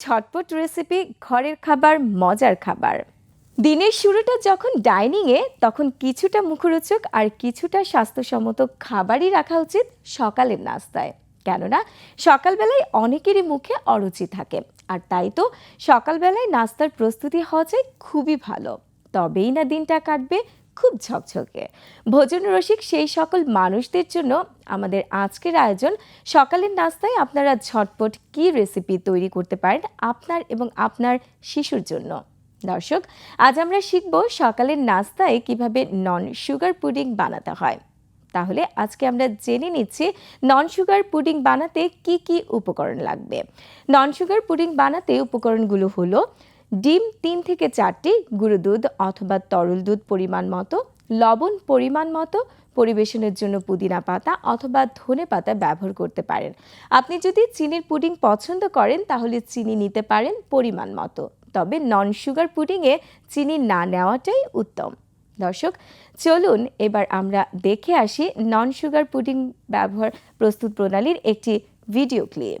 ছটপট রেসিপি ঘরের খাবার, মজার খাবার। দিনের শুরুটা যখন ডাইনিংয়ে তখন কিছুটা মুখরোচক আর কিছুটা স্বাস্থ্যসম্মত খাবারই রাখা উচিত সকালের নাস্তায়। কেননা, সকালবেলায় অনেকেরই মুখে অরুচি থাকে, আর তাই তো সকালবেলায় নাস্তার প্রস্তুতি হওয়া যায় খুবই ভালো। তবেই না দিনটা কাটবে খুব ঝকঝকে। ভোজন রসিক সেই সকল মানুষদের জন্য আমাদের আজকের আয়োজন। সকালের নাস্তায় আপনারা ঝটপট কী রেসিপি তৈরি করতে পারেন আপনার এবং আপনার শিশুর জন্য? দর্শক, আজ আমরা শিখব সকালের নাস্তায় কীভাবে নন সুগার পুডিং বানাতে হয়। তাহলে আজকে আমরা জেনে নিচ্ছি নন সুগার পুডিং বানাতে কি কি উপকরণ লাগবে। নন সুগার পুডিং বানাতে উপকরণগুলো হলো ডিম তিন থেকে চারটি গুঁড়ো দুধ অথবা তরল দুধ পরিমাণ মতো, লবণ পরিমাণ মতো পরিবেশনের জন্য পুদিনা পাতা অথবা ধনে পাতা ব্যবহার করতে পারেন। আপনি যদি চিনির পুডিং পছন্দ করেন, তাহলে চিনি নিতে পারেন পরিমাণ মতো। তবে নন সুগার পুডিংয়ে চিনি না নেওয়াটাই উত্তম। দর্শক, চলুন এবার আমরা দেখে আসি নন সুগার পুডিং ব্যবহার প্রস্তুত প্রণালীর একটি ভিডিও ক্লিপ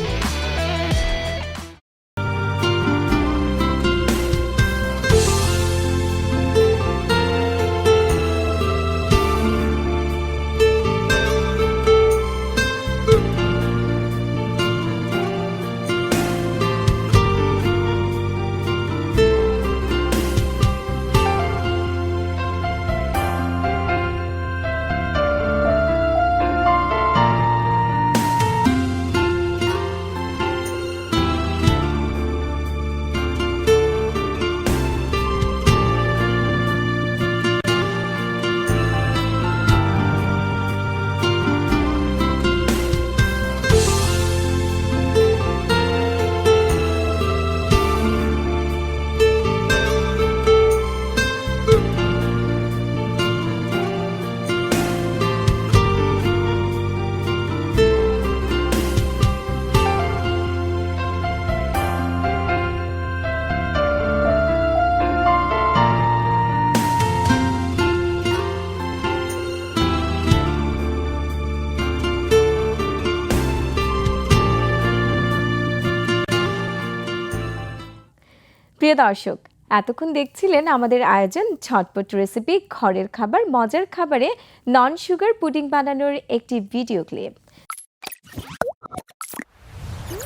প্রিয় দর্শক, এতক্ষণ দেখছিলেন আমাদের আয়োজন ঝটপট রেসিপি ঘরের খাবার, মজার খাবারে নন সুগার পুডিং বানানোর একটি ভিডিও ক্লিপ